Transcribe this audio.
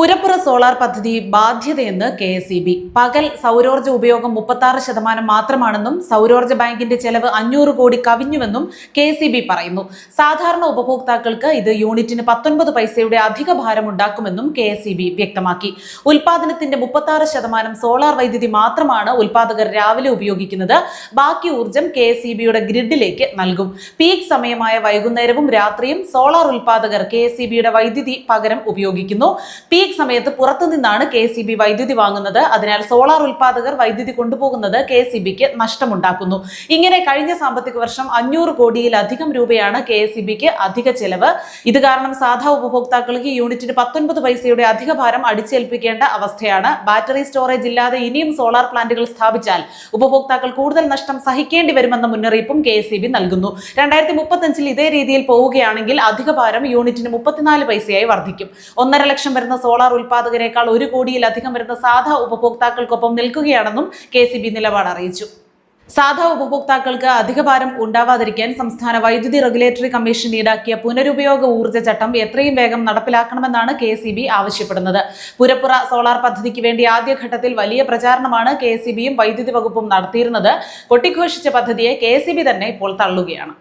പുരപ്പുറ solar പദ്ധതി ബാധ്യതയെന്ന് K S E B. പകൽ സൗരോർജ ഉപയോഗം മുപ്പത്തി ശതമാനം മാത്രമാണെന്നും സൗരോർജ ബാങ്കിന്റെ ചെലവ് അഞ്ഞൂറ് കോടി കവിഞ്ഞുവെന്നും കെ എസ് ഇ ബി പറയുന്നു. സാധാരണ ഉപഭോക്താക്കൾക്ക് ഇത് യൂണിറ്റിന് പത്തൊൻപത് പൈസയുടെ അധിക ഭാരം ഉണ്ടാക്കുമെന്നും കെ എസ് ഇ ബി വ്യക്തമാക്കി. ഉൽപാദനത്തിന്റെ മുപ്പത്തി ആറ് ശതമാനം സോളാർ വൈദ്യുതി മാത്രമാണ് ഉൽപാദകർ രാവിലെ ഉപയോഗിക്കുന്നത്. ബാക്കി ഊർജം കെ എസ് ഇ ബിയുടെ ഗ്രിഡിലേക്ക് നൽകും. പീക്ക് സമയമായ വൈകുന്നേരവും രാത്രിയും സോളാർ ഉൽപാദകർ കെ എസ് ഇ ബിയുടെ വൈദ്യുതി പകരം ഉപയോഗിക്കുന്നു. പീക്ക് സമയത്ത് പുറത്തു നിന്നാണ് കെ സി ബി വൈദ്യുതി വാങ്ങുന്നത്. അതിനാൽ സോളാർ ഉൽപാദകർ വൈദ്യുതി കൊണ്ടുപോകുന്നത് കെ സി ബിക്ക് നഷ്ടമുണ്ടാക്കുന്നു. ഇങ്ങനെ കഴിഞ്ഞ സാമ്പത്തിക വർഷം അഞ്ഞൂറ് കോടിയിലധികം രൂപയാണ് കെ എസ് ഇ ബിക്ക് അധിക ചെലവ്. ഇത് കാരണം സാധാ ഉപഭോക്താക്കൾക്ക് യൂണിറ്റിന് പത്തൊൻപത് പൈസയുടെ അധിക ഭാരം അടിച്ചേൽപ്പിക്കേണ്ട അവസ്ഥയാണ്. ബാറ്ററി സ്റ്റോറേജ് ഇല്ലാതെ ഇനിയും സോളാർ പ്ലാന്റുകൾ സ്ഥാപിച്ചാൽ ഉപഭോക്താക്കൾ കൂടുതൽ നഷ്ടം സഹിക്കേണ്ടി വരുമെന്ന മുന്നറിയിപ്പും കെ എസ് നൽകുന്നു. രണ്ടായിരത്തി മുപ്പത്തഞ്ചിൽ ഇതേ രീതിയിൽ പോവുകയാണെങ്കിൽ അധിക ഭാരം യൂണിറ്റിന് മുപ്പത്തിനാല് പൈസയായി വർദ്ധിക്കും. ഒന്നര ലക്ഷം വരുന്ന സോളാർ ഉൽപാദകരെക്കാൾ ഒരു കോടിയിലധികം വരുന്ന സാധാ ഉപഭോക്താക്കൾക്കൊപ്പം നിൽക്കുകയാണെന്നും കെ നിലപാട് അറിയിച്ചു. സാധാ ഉപഭോക്താക്കൾക്ക് അധിക ഭാരം ഉണ്ടാവാതിരിക്കാൻ സംസ്ഥാന വൈദ്യുതി റെഗുലേറ്ററി കമ്മീഷൻ ഈടാക്കിയ പുനരുപയോഗ ഊർജ ചട്ടം എത്രയും വേഗം നടപ്പിലാക്കണമെന്നാണ് കെ ആവശ്യപ്പെടുന്നത്. പുരപ്പുറ സോളാർ പദ്ധതിക്ക് വേണ്ടി ആദ്യഘട്ടത്തിൽ വലിയ പ്രചാരണമാണ് കെ വൈദ്യുതി വകുപ്പും നടത്തിയിരുന്നത്. കൊട്ടിഘോഷിച്ച പദ്ധതിയെ കെ തന്നെ ഇപ്പോൾ തള്ളുകയാണ്.